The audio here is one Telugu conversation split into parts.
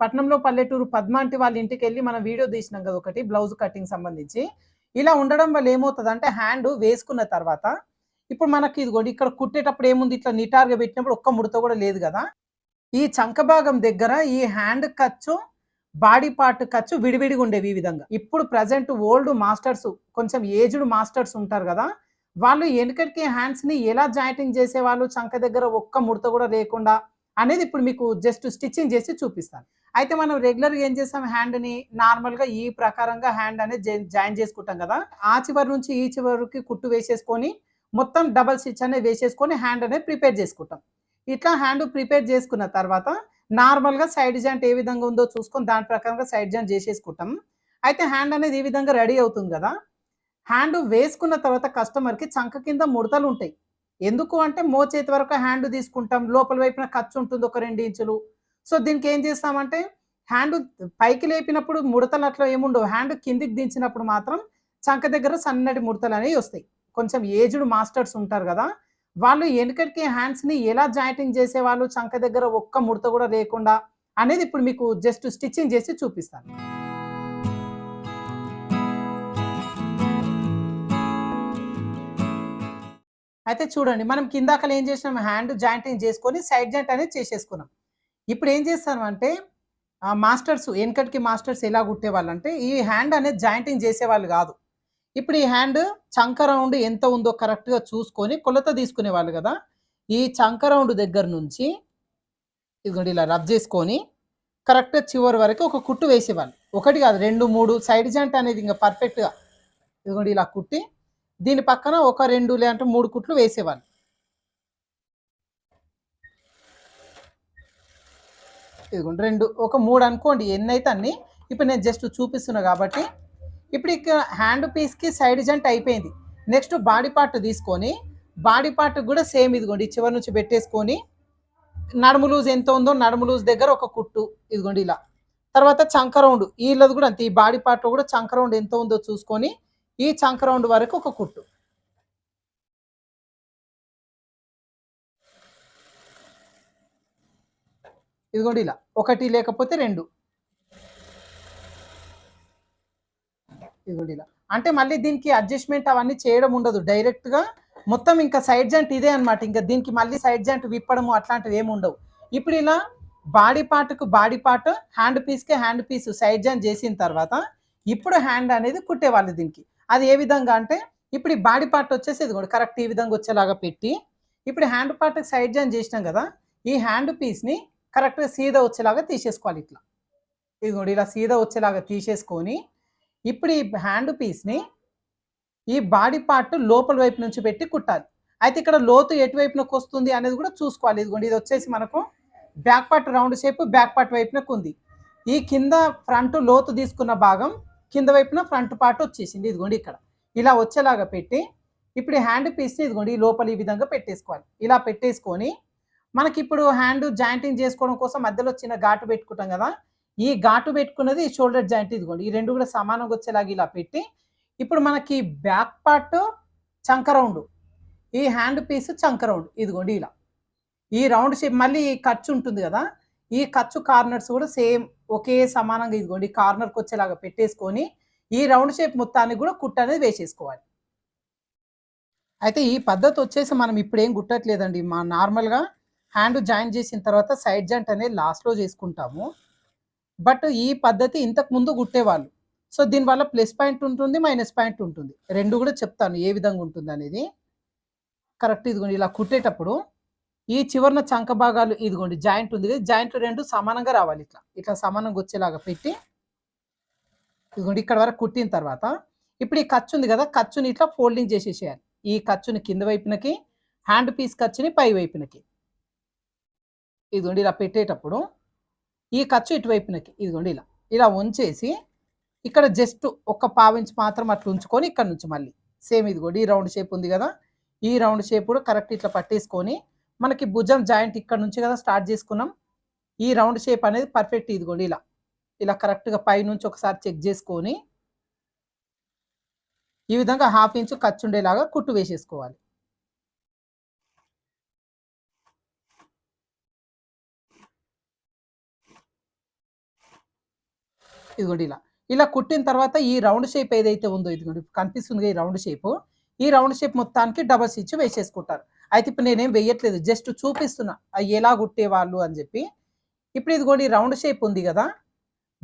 పట్నంలో పల్లెటూరు పద్మాంటి వాళ్ళ ఇంటికి వెళ్ళి మనం వీడియో తీసినాం కదా ఒకటి బ్లౌజ్ కటింగ్ సంబంధించి. ఇలా ఉండడం వల్ల ఏమవుతుంది అంటే హ్యాండ్ వేసుకున్న తర్వాత ఇప్పుడు మనకి ఇదిగోండి ఇక్కడ కుట్టేటప్పుడు ఏముంది? ఇట్లా నిటారుగా పెట్టినప్పుడు ఒక్క ముడత కూడా లేదు కదా. ఈ చంక భాగం దగ్గర ఈ హ్యాండ్ ఖర్చు బాడీ పార్ట్ ఖర్చు విడివిడిగా ఉండేవి ఈ విధంగా. ఇప్పుడు ప్రజెంట్ ఓల్డ్ మాస్టర్స్ కొంచెం ఏజ్డ్ మాస్టర్స్ ఉంటారు కదా వాళ్ళు వెనుకటికి హ్యాండ్స్ని ఎలా జాయింటింగ్ చేసేవాళ్ళు? చంక దగ్గర ఒక్క ముడత కూడా లేకుండా అనేది ఇప్పుడు మీకు జస్ట్ స్టిచ్చింగ్ చేసి చూపిస్తాను. అయితే మనం రెగ్యులర్గా ఏం చేస్తాం? హ్యాండ్ని నార్మల్గా నార్మల్గా ఈ ప్రకారంగా హ్యాండ్ అనేది జాయిన్ చేసుకుంటాం కదా? ఆ చివరి నుంచి ఈ చివరికి కుట్టు వేసేసుకొని మొత్తం డబల్ స్టిచ్ అనేది వేసేసుకొని హ్యాండ్ అనేది ప్రిపేర్ చేసుకుంటాం. ఇట్లా హ్యాండ్ ప్రిపేర్ చేసుకున్న తర్వాత నార్మల్గా సైడ్ జాయింట్ ఏ విధంగా ఉందో చూసుకొని దాని ప్రకారంగా సైడ్ జాయింట్ చేసేసుకుంటాం. అయితే హ్యాండ్ అనేది ఈ విధంగా రెడీ అవుతుంది కదా? హ్యాండ్ వేసుకున్న తర్వాత కస్టమర్కి చంక కింద ముడతలు ఉంటాయి. ఎందుకు అంటే మో చేతి వరకు హ్యాండ్ తీసుకుంటాం. లోపల వైపున ఖర్చు ఉంటుంది ఒక రెండు ఇంచులు. సో దీనికి ఏం చేస్తామంటే హ్యాండ్ పైకి లేపినప్పుడు ముడతలు అట్లా ఏముండవు. హ్యాండ్ కిందికి దించినప్పుడు మాత్రం చంక దగ్గర సన్నటి ముడతలు అనేవి వస్తాయి. కొంచెం ఏజ్డ్ మాస్టర్స్ ఉంటారు కదా వాళ్ళు వెనుకటికి హ్యాండ్స్ని ఎలా జాయింటింగ్ చేసేవాళ్ళు? చంక దగ్గర ఒక్క ముడత కూడా లేకుండా అనేది ఇప్పుడు మీకు జస్ట్ స్టిచ్చింగ్ చేసి చూపిస్తాను. అయితే చూడండి మనం కిందాకలు ఏం చేసినాం? హ్యాండ్ జాయింటింగ్ చేసుకొని సైడ్ జాయింట్ అనేది చేసేసుకున్నాం. ఇప్పుడు ఏం చేస్తాను అంటే మాస్టర్స్ వెనకటికి మాస్టర్స్ ఎలా కుట్టేవాళ్ళు అంటే ఈ హ్యాండ్ అనేది జాయింటింగ్ చేసేవాళ్ళు కాదు. ఇప్పుడు ఈ హ్యాండ్ చంక రౌండ్ ఎంత ఉందో కరెక్ట్గా చూసుకొని కొలత తీసుకునేవాళ్ళు కదా. ఈ చంక రౌండ్ దగ్గర నుంచి ఇదిగోండి ఇలా రబ్ చేసుకొని కరెక్ట్గా చివరి వరకు ఒక కుట్టు వేసేవాళ్ళు. ఒకటి కాదు రెండు మూడు సైడ్ జాయింట్ అనేది ఇంకా పర్ఫెక్ట్గా ఇదిగోండి ఇలా కుట్టి దీని పక్కన ఒక రెండు లేదంటే మూడు కుట్లు వేసేవాళ్ళు. ఇదిగోండి రెండు. ఒక మూడు అనుకోండి ఎన్ని అయితే అన్ని. ఇప్పుడు నేను జస్ట్ చూపిస్తున్నా కాబట్టి. ఇప్పుడు ఇక్కడ హ్యాండ్ పీస్కి సైడ్ జంట్ అయిపోయింది. నెక్స్ట్ బాడీ పార్ట్ తీసుకొని బాడీ పార్ట్ కూడా సేమ్ ఇదిగోండి చివరి నుంచి పెట్టేసుకొని నడుము లూజ్ ఎంత ఉందో నడుము లూజ్ దగ్గర ఒక కుట్టు ఇదిగోండి ఇలా. తర్వాత చంక రౌండ్ వీళ్ళది కూడా అంతే. ఈ బాడీ పార్ట్ కూడా చంక రౌండ్ ఎంత ఉందో చూసుకొని ఈ చంక రౌండ్ వరకు ఒక కుట్టు. ఇదిగోండి ఇలా. ఒకటి లేకపోతే రెండు. ఇదిగోండి ఇలా. అంటే మళ్ళీ దీనికి అడ్జస్ట్మెంట్ అవన్నీ చేయడం ఉండదు. డైరెక్ట్గా మొత్తం ఇంకా సైడ్ జాంట్ ఇదే అన్నమాట. ఇంకా దీనికి మళ్ళీ సైడ్ జాంట్ విప్పడము అట్లాంటివి ఏమి ఉండవు. ఇప్పుడు ఇలా బాడీ పార్ట్కు బాడీ పార్ట్ హ్యాండ్ పీస్కే హ్యాండ్ పీస్ సైడ్ జాంట్ చేసిన తర్వాత ఇప్పుడు హ్యాండ్ అనేది కుట్టేవాళ్ళు దీనికి. అది ఏ విధంగా అంటే ఇప్పుడు ఈ బాడీ పార్ట్ వచ్చేసి ఇది కూడా కరెక్ట్ ఈ విధంగా వచ్చేలాగా పెట్టి ఇప్పుడు హ్యాండ్ పార్ట్కి సైడ్ జాయిన్ చేసినాం కదా ఈ హ్యాండ్ పీస్ని కరెక్ట్గా సీదా వచ్చేలాగా తీసేసుకోవాలి ఇట్లా. ఇదిగోండి ఇలా సీదా వచ్చేలాగా తీసేసుకొని ఇప్పుడు ఈ హ్యాండ్ పీస్ని ఈ బాడీ పార్ట్ లోపల వైపు నుంచి పెట్టి కుట్టాలి. అయితే ఇక్కడ లోతు ఎటువైపునకు వస్తుంది అనేది కూడా చూసుకోవాలి. ఇదిగోండి ఇది వచ్చేసి మనకు back part round shape back part వైపునకు ఉంది. ఈ కింద ఫ్రంట్ లోతు తీసుకున్న భాగం కింద వైపున ఫ్రంట్ పార్ట్ వచ్చేసింది. ఇదిగోండి ఇక్కడ. ఇలా వచ్చేలాగా పెట్టి ఇప్పుడు హ్యాండ్ పీస్ని ఇదిగోండి లోపల ఈ విధంగా పెట్టేసుకోవాలి. ఇలా పెట్టేసుకొని మనకి ఇప్పుడు హ్యాండ్ జాయింటింగ్ చేసుకోవడం కోసం మధ్యలో చిన్న ఘాటు పెట్టుకుంటాం కదా ఈ ఘాటు పెట్టుకున్నది షోల్డర్ జాయింట్ ఇదిగోండి ఈ రెండు కూడా సమానంగా వచ్చేలాగా ఇలా పెట్టి ఇప్పుడు మనకి బ్యాక్ పార్ట్ చంక రౌండ్ ఈ హ్యాండ్ పీస్ చంక రౌండ్ ఇదిగోండి ఇలా. ఈ రౌండ్ షేప్ మళ్ళీ ఖర్చు ఉంటుంది కదా ఈ ఖర్చు కార్నర్స్ కూడా సేమ్ ఒకే సమానంగా ఇదిగోండి కార్నర్కి వచ్చేలాగా పెట్టేసుకొని ఈ రౌండ్ షేప్ మొత్తానికి కూడా కుట్ట అనేది వేసేసుకోవాలి. అయితే ఈ పద్ధతి వచ్చేసి మనం ఇప్పుడు ఏం కుట్టట్లేదండి మా నార్మల్గా హ్యాండ్ జాయిన్ చేసిన తర్వాత సైడ్ జాయింట్ అనేది లాస్ట్లో చేసుకుంటాము. బట్ ఈ పద్ధతి ఇంతకు ముందు కుట్టేవాళ్ళు సో దీనివల్ల ప్లస్ పాయింట్ ఉంటుంది మైనస్ పాయింట్ ఉంటుంది. రెండు కూడా చెప్తాను ఏ విధంగా ఉంటుంది అనేది. కరెక్ట్ ఇదిగోండి ఇలా కుట్టేటప్పుడు ఈ చివరన చంక భాగాలు ఇదిగోండి జాయింట్ ఉంది కదా జాయింట్ రెండు సమానంగా రావాలి ఇట్లా. ఇట్లా సమానంగా వచ్చేలాగా పెట్టి ఇదిగోండి ఇక్కడ వరకు కుట్టిన తర్వాత ఇప్పుడు ఈ ఖర్చు ఉంది కదా ఖర్చుని ఇట్లా ఫోల్డింగ్ చేసేసేయాలి. ఈ ఖర్చుని కింద వైపునకి హ్యాండ్ పీస్ ఖర్చుని పై వైపునకి. ఇదిగోండి ఇలా పెట్టేటప్పుడు ఈ ఖర్చు ఇటువైపునకి ఇదిగోండి ఇలా. ఇలా ఉంచేసి ఇక్కడ జస్ట్ ఒక పావించి మాత్రం అట్లా ఉంచుకొని ఇక్కడ నుంచి మళ్ళీ. సేమ్ ఇదిగోండి ఈ రౌండ్ షేప్ ఉంది కదా. ఈ రౌండ్ షేప్ కూడా కరెక్ట్ ఇట్లా పట్టేసుకొని మనకి భుజం జాయింట్ ఇక్కడ నుంచి కదా స్టార్ట్ చేసుకున్నాం. ఈ రౌండ్ షేప్ అనేది పర్ఫెక్ట్ ఇదిగోండి ఇలా. ఇలా కరెక్ట్గా పై నుంచి ఒకసారి చెక్ చేసుకొని ఈ విధంగా హాఫ్ ఇంచు ఖర్చు ఉండేలాగా కుట్టు వేసేసుకోవాలి. ఇదిగోండి ఇలా. ఇలా కుట్టిన తర్వాత ఈ రౌండ్ షేప్ ఏదైతే ఉందో ఇదిగోండి కనిపిస్తుంది ఈ రౌండ్ షేప్? ఈ రౌండ్ షేప్ మొత్తానికి డబల్ స్టిచ్ వేసేసుకుంటారు. అయితే ఇప్పుడు నేనేం వేయట్లేదు జస్ట్ చూపిస్తున్నా ఎలా కుట్టేవాళ్ళు అని చెప్పి. ఇప్పుడు ఇదిగోండి రౌండ్ షేప్ ఉంది కదా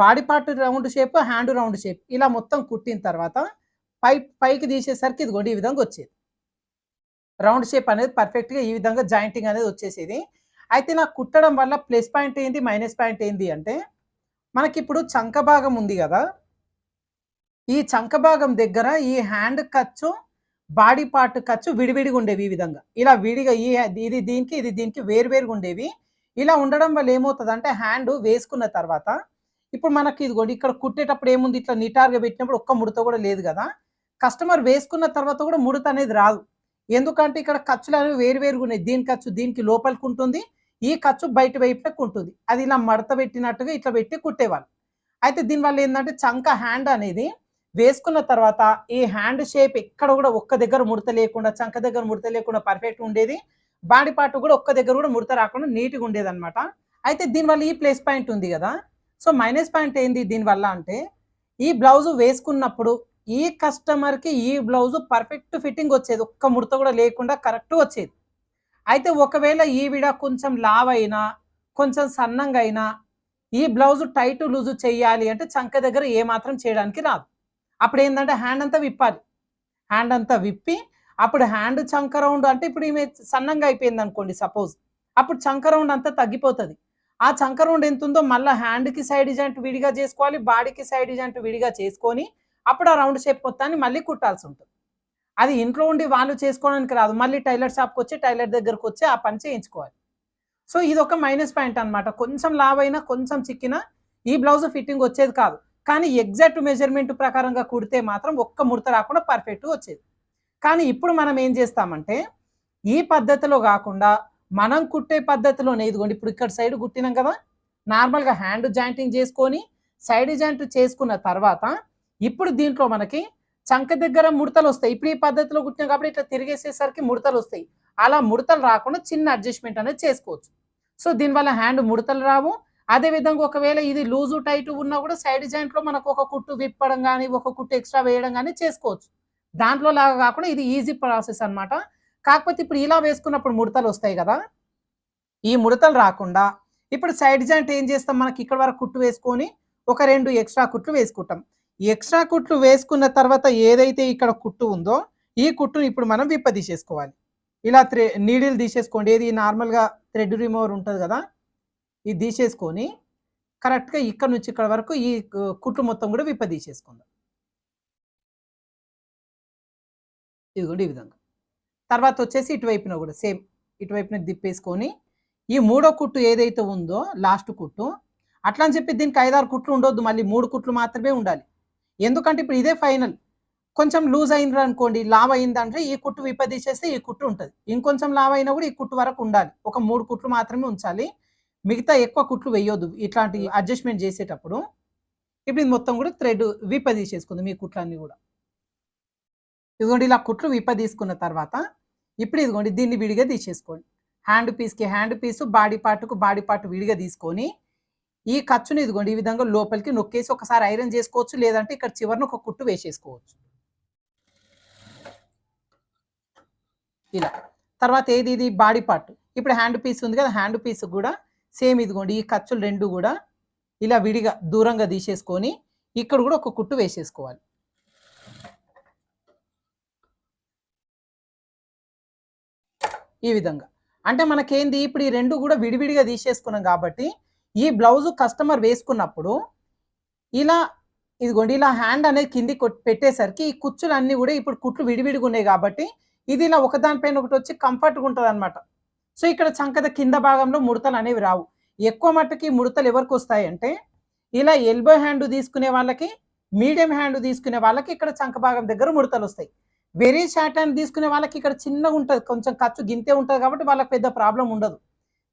body part round shape hand round shape ఇలా మొత్తం కుట్టిన తర్వాత పై పైకి తీసేసరికి ఇదిగోండి ఈ విధంగా వచ్చేది. రౌండ్ షేప్ అనేది పర్ఫెక్ట్గా ఈ విధంగా జాయింటింగ్ అనేది వచ్చేసేది. అయితే నాకు కుట్టడం వల్ల ప్లస్ పాయింట్ ఏంటి మైనస్ పాయింట్ ఏంటి అంటే మనకిప్పుడు చంక భాగం ఉంది కదా? ఈ చంక భాగం దగ్గర ఈ హ్యాండ్ ఖర్చు బాడీ పార్ట్ ఖర్చు విడివిడిగా ఉండేవి ఈ విధంగా. ఇలా విడిగా ఈ ఇది దీనికి ఇది దీనికి వేరువేరుగా ఉండేవి. ఇలా ఉండడం వల్ల ఏమవుతుంది అంటే హ్యాండ్ వేసుకున్న తర్వాత ఇప్పుడు మనకి ఇదిగోండి ఇక్కడ కుట్టేటప్పుడు ఏముంది? ఇట్లా నిటారుగా పెట్టినప్పుడు ఒక్క ముడత కూడా లేదు కదా? కస్టమర్ వేసుకున్న తర్వాత కూడా ముడత అనేది రాదు. ఎందుకంటే ఇక్కడ ఖర్చులు అనేవి వేరు వేరుగా ఉన్నాయి. దీని ఖర్చు దీనికి లోపలికి ఉంటుంది. ఈ ఖర్చు బయట వైపుకి ఉంటుంది అది ఇలా మడత పెట్టినట్టుగా ఇట్లా పెట్టి కుట్టేవాళ్ళు. అయితే దీనివల్ల ఏంటంటే చంక హ్యాండ్ అనేది వేసుకున్న తర్వాత ఈ హ్యాండ్ షేప్ ఎక్కడ కూడా ఒక్క దగ్గర ముడత లేకుండా చంక దగ్గర ముడత లేకుండా పర్ఫెక్ట్ ఉండేది. బాడీ పార్ట్ కూడా ఒక్క దగ్గర కూడా ముడత రాకుండా నీట్గా ఉండేది అనమాట అయితే దీనివల్ల ఈ ప్లేస్ పాయింట్ ఉంది కదా. సో మైనస్ పాయింట్ ఏంది దీనివల్ల అంటే ఈ బ్లౌజ్ వేసుకున్నప్పుడు ఈ కస్టమర్కి ఈ బ్లౌజ్ పర్ఫెక్ట్ ఫిట్టింగ్ వచ్చేది. ఒక్క ముడత కూడా లేకుండా కరెక్ట్ వచ్చేది. అయితే ఒకవేళ ఈవిడ కొంచెం లావ్ అయినా కొంచెం సన్నంగా అయినా ఈ బ్లౌజ్ టైట్ లూజు చేయాలి అంటే చంక దగ్గర ఏ మాత్రం చేయడానికి రాదు. అప్పుడు ఏంటంటే హ్యాండ్ అంతా విప్పాలి. హ్యాండ్ అంతా విప్పి అప్పుడు హ్యాండ్ చంక రౌండ్ అంటే ఇప్పుడు ఈమె సన్నంగా అయిపోయింది అనుకోండి సపోజ్. అప్పుడు చంక రౌండ్ అంతా తగ్గిపోతుంది. ఆ చంక రౌండ్ ఎంత ఉందో మళ్ళీ హ్యాండ్కి సైడ్ జాయింట్ విడిగా చేసుకోవాలి బాడీకి సైడ్ జాయింట్ విడిగా చేసుకొని అప్పుడు ఆ రౌండ్ షేప్ మొత్తాన్ని మళ్ళీ కుట్టాల్సి ఉంటుంది అది ఇంట్లో ఉండి వాళ్ళు చేసుకోవడానికి రాదు. మళ్ళీ టైలర్ షాప్కి వచ్చి టైలర్ దగ్గరకు వచ్చి ఆ పని చేయించుకోవాలి. సో ఇది ఒక మైనస్ పాయింట్ అనమాట కొంచెం లావ్ అయినా కొంచెం చిక్కినా ఈ బ్లౌజ్ ఫిట్టింగ్ వచ్చేది కాదు. కానీ ఎగ్జాక్ట్ మెజర్మెంట్ ప్రకారంగా కుడితే మాత్రం ఒక్క ముడత రాకుండా పర్ఫెక్ట్ వచ్చేది. కానీ ఇప్పుడు మనం ఏం చేస్తామంటే ఈ పద్ధతిలో కాకుండా మనం కుట్టే పద్ధతిలోనే ఇదిగోండి ఇప్పుడు ఇక్కడ సైడ్ కుట్టినాం కదా నార్మల్గా హ్యాండ్ జాయింటింగ్ చేసుకొని సైడ్ జాయింట్ చేసుకున్న తర్వాత ఇప్పుడు దీంట్లో మనకి చంక దగ్గర ముడతలు వస్తాయి. ఇప్పుడు ఈ పద్ధతిలో కుట్టినాం కాబట్టి ఇట్లా తిరిగేసేసరికి ముడతలు వస్తాయి. అలా ముడతలు రాకుండా చిన్న అడ్జస్ట్మెంట్ అనేది చేసుకోవచ్చు. సో దీనివల్ల హ్యాండ్ ముడతలు రావు. అదే విధంగా ఒకవేళ ఇది లూజు టైట్ ఉన్నా కూడా సైడ్ జాయింట్లో మనకు ఒక కుట్టు విప్పడం కానీ ఒక కుట్టు ఎక్స్ట్రా వేయడం కానీ చేసుకోవచ్చు. దాంట్లో లాగా కాకుండా ఇది ఈజీ ప్రాసెస్ అన్నమాట. కాకపోతే ఇప్పుడు ఇలా వేసుకున్నప్పుడు ముడతలు వస్తాయి కదా. ఈ ముడతలు రాకుండా ఇప్పుడు సైడ్ జాయింట్ ఏం చేస్తాం? మనకి ఇక్కడ వరకు కుట్టు వేసుకొని ఒక రెండు ఎక్స్ట్రా కుట్లు వేసుకుంటాం. ఎక్స్ట్రా కుట్లు వేసుకున్న తర్వాత ఏదైతే ఇక్కడ కుట్టు ఉందో ఈ కుట్టుని ఇప్పుడు మనం విప్పదీసేసుకోవాలి ఇలా త్రే నీడిల్ తీసేసుకోండి. ఏది నార్మల్గా థ్రెడ్ రిమూవర్ ఉంటుంది కదా ఇది తీసేసుకొని కరెక్ట్గా ఇక్కడ నుంచి ఇక్కడ వరకు ఈ కుట్లు మొత్తం కూడా విప్పదీసేసుకుందాం ఇదిగోండి ఈ విధంగా. తర్వాత వచ్చేసి ఇటువైపున కూడా సేమ్ ఇటువైపున దిప్పేసుకొని ఈ మూడో కుట్టు ఏదైతే ఉందో లాస్ట్ కుట్టు అట్లా అని చెప్పి దీనికి ఐదారు కుట్లు ఉండొద్దు. మళ్ళీ మూడు కుట్లు మాత్రమే ఉండాలి. ఎందుకంటే ఇప్పుడు ఇదే ఫైనల్. కొంచెం లూజ్ అయింది అనుకోండి లావ్ అయిందంటే ఈ కుట్టు విపదీసేస్తే ఈ కుట్టు ఉంటుంది. ఇంకొంచెం లావ్ అయినా కూడా ఈ కుట్టు వరకు ఉండాలి. ఒక మూడు కుట్లు మాత్రమే ఉంచాలి. మిగతా ఎక్కువ కుట్లు వేయొద్దు ఇట్లాంటి అడ్జస్ట్మెంట్ చేసేటప్పుడు. ఇప్పుడు ఇది మొత్తం కూడా థ్రెడ్ విపదీసేసుకుంది మీ కుట్లన్నీ కూడా. ఇదిగోండి ఇలా కుట్లు విప్పదీసుకున్న తర్వాత ఇప్పుడు ఇదిగోండి దీన్ని విడిగా తీసేసుకోండి. హ్యాండ్ పీస్కి హ్యాండ్ పీసు బాడీ పార్ట్కు బాడీ పార్ట్ విడిగా తీసుకొని ఈ ఖర్చుని ఇదిగోండి ఈ విధంగా లోపలికి నొక్కేసి ఒకసారి ఐరన్ చేసుకోవచ్చు లేదంటే ఇక్కడ చివరిని ఒక కుట్టు వేసేసుకోవచ్చు. ఇలా. తర్వాత ఏది? ఇది బాడీ పార్ట్. ఇప్పుడు హ్యాండ్ పీస్ ఉంది కదా హ్యాండ్ పీస్ కూడా సేమ్ ఇదిగోండి ఈ ఖర్చులు రెండు కూడా ఇలా విడిగా దూరంగా తీసేసుకొని ఇక్కడ కూడా ఒక కుట్టు వేసేసుకోవాలి. ఈ విధంగా. అంటే మనకేంది? ఇప్పుడు ఈ రెండు కూడా విడివిడిగా తీసేసుకున్నాం కాబట్టి ఈ బ్లౌజ్ కస్టమర్ వేసుకున్నప్పుడు ఇలా ఇదిగోండి ఇలా హ్యాండ్ అనేది కింది పెట్టేసరికి ఈ కుచ్చులు అన్ని కూడా ఇప్పుడు కుట్లు విడివిడిగా ఉన్నాయి కాబట్టి ఇది ఇలా ఒకదానిపైన ఒకటి వచ్చి కంఫర్ట్గా ఉంటుంది అనమాట సో ఇక్కడ చంకద కింద భాగంలో ముడతలు అనేవి రావు. ఎక్కువ మట్టుకి ముడతలు ఎవరికి వస్తాయి అంటే ఇలా ఎల్బో హ్యాండ్ తీసుకునే వాళ్ళకి మీడియం హ్యాండ్ తీసుకునే వాళ్ళకి ఇక్కడ చంక భాగం దగ్గర ముడతలు వస్తాయి. వెరీ షార్ట్ హ్యాండ్ తీసుకునే వాళ్ళకి ఇక్కడ చిన్నగా ఉంటుంది. కొంచెం ఖర్చు గింతే ఉంటుంది కాబట్టి వాళ్ళకి పెద్ద ప్రాబ్లం ఉండదు.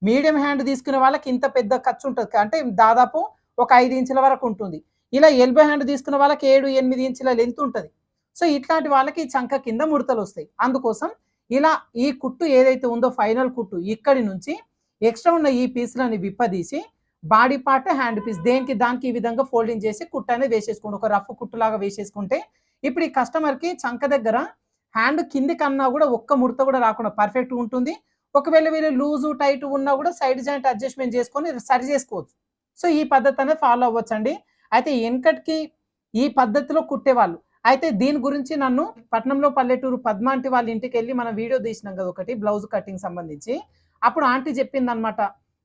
మీడియం హ్యాండ్ తీసుకునే వాళ్ళకి ఇంత పెద్ద ఖర్చు ఉంటుంది. అంటే దాదాపు ఒక ఐదు ఇంచుల వరకు ఉంటుంది. ఇలా ఎల్బో హ్యాండ్ తీసుకునే వాళ్ళకి ఏడు ఎనిమిది ఇంచుల లెంత్ ఉంటుంది. సో ఇట్లాంటి వాళ్ళకి చంక కింద ముడతలు వస్తాయి. అందుకోసం ఇలా ఈ కుట్టు ఏదైతే ఉందో ఫైనల్ కుట్టు ఇక్కడి నుంచి ఎక్స్ట్రా ఉన్న ఈ పీసులని విప్పదీసి బాడీ పార్ట్ హ్యాండ్ పీస్ దేనికి దానికి ఈ విధంగా ఫోల్డింగ్ చేసి కుట్టు అనేది వేసేసుకోండి. ఒక రఫ్ కుట్టులాగా వేసేసుకుంటే ఇప్పుడు ఈ కస్టమర్కి చంక దగ్గర హ్యాండ్ కింది కన్నా కూడా ఒక్క ముడత కూడా రాకుండా పర్ఫెక్ట్ ఉంటుంది. ఒకవేళ వీళ్ళు లూజు టైట్ ఉన్నా కూడా సైడ్ జాయింట్ అడ్జస్ట్మెంట్ చేసుకొని సరి చేసుకోవచ్చు. సో ఈ పద్ధతి అనేది ఫాలో అవ్వచ్చు అండి అయితే వెనకటికి ఈ పద్ధతిలో కుట్టేవాళ్ళు. అయితే దీని గురించి నన్ను పట్నంలో పల్లెటూరు పద్మ ఆంటీ వాళ్ళ ఇంటికి వెళ్ళి మనం వీడియో తీసినాం కదా ఒకటి బ్లౌజ్ కటింగ్ సంబంధించి. అప్పుడు ఆంటీ చెప్పింది అనమాట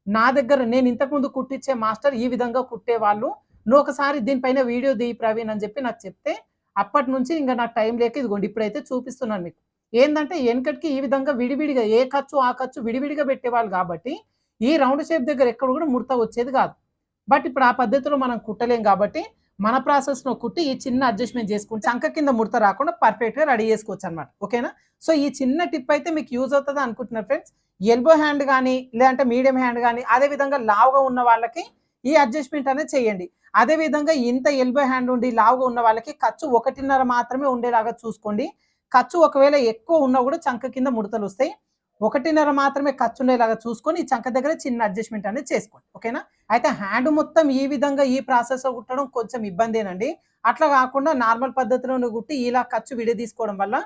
నా దగ్గర నేను ఇంతకుముందు కుట్టించే మాస్టర్ ఈ విధంగా కుట్టేవాళ్ళు. నువ్వు ఒకసారి దీనిపైన వీడియో దియి ప్రవీణ్ అని చెప్పి నాకు చెప్తే అప్పటి నుంచి ఇంకా నాకు టైం లేక ఇదిగోండి ఇప్పుడైతే చూపిస్తున్నాను మీకు. ఏంటంటే వెనకటికి ఈ విధంగా విడివిడిగా ఏ ఖర్చు ఆ ఖర్చు విడివిడిగా పెట్టేవాళ్ళు కాబట్టి ఈ రౌండ్ షేప్ దగ్గర ఎక్కడ కూడా ముడత వచ్చేది కాదు. బట్ ఇప్పుడు ఆ పద్ధతిలో మనం కుట్టలేం కాబట్టి మన ప్రాసెస్లో కుట్టి ఈ చిన్న అడ్జస్ట్మెంట్ చేసుకుంటే చంక కింద ముడత రాకుండా పర్ఫెక్ట్గా రెడీ చేసుకోవచ్చు అనమాట ఓకేనా? సో ఈ చిన్న టిప్ అయితే మీకు యూజ్ అవుతుంది అనుకుంటున్నారు ఫ్రెండ్స్. ఎల్బో హ్యాండ్ కానీ లేదంటే మీడియం హ్యాండ్ కానీ అదే విధంగా లావుగా ఉన్న వాళ్ళకి ఈ అడ్జస్ట్మెంట్ అనేది చేయండి. అదే విధంగా ఇంత ఎల్బో హ్యాండ్ ఉండి లావుగా ఉన్న వాళ్ళకి ఖర్చు ఒకటిన్నర మాత్రమే ఉండేలాగా చూసుకోండి. ఖర్చు ఒకవేళ ఎక్కువ ఉన్నా కూడా చంక కింద ముడతలు వస్తాయి. ఒకటిన్నర మాత్రమే ఖర్చు ఉండేలాగా చూసుకొని ఈ చంక దగ్గర చిన్న అడ్జస్ట్మెంట్ అనేది చేసుకోండి. ఓకేనా? అయితే హ్యాండ్ మొత్తం ఈ విధంగా ఈ ప్రాసెస్ కుట్టడం కొంచెం ఇబ్బందేనండి. అట్లా కాకుండా నార్మల్ పద్ధతిలో కుట్టి ఇలా ఖర్చు విడి తీసుకోవడం వల్ల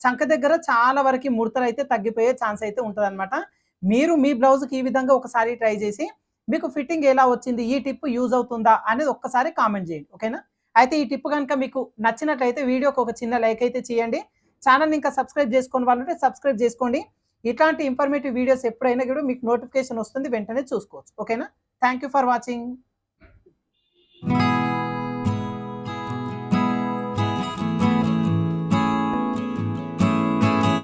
చంక దగ్గర చాలా వరకు ముడతలు అయితే తగ్గిపోయే ఛాన్స్ అయితే ఉంటుంది మీరు మీ బ్లౌజ్కి ఈ విధంగా ఒకసారి ట్రై చేసి మీకు ఫిట్టింగ్ ఎలా వచ్చింది ఈ టిప్ యూజ్ అవుతుందా అనేది ఒక్కసారి కామెంట్ చేయండి. ఓకేనా? అయితే ఈ టిప్ కనుక మీకు నచ్చినట్లయితే వీడియోకి ఒక చిన్న లైక్ అయితే చేయండి. ఛానల్ ఇంకా సబ్స్క్రైబ్ చేసుకోని వాళ్ళంటే సబ్స్క్రైబ్ చేసుకోండి. ఇట్లాంటి ఇన్ఫర్మేటివ్ వీడియోస్ ఎప్పుడైనా కూడా మీకు నోటిఫికేషన్ వస్తుంది వెంటనే చూసుకోవచ్చు. ఓకేనా థ్యాంక్ యూ ఫర్ వాచింగ్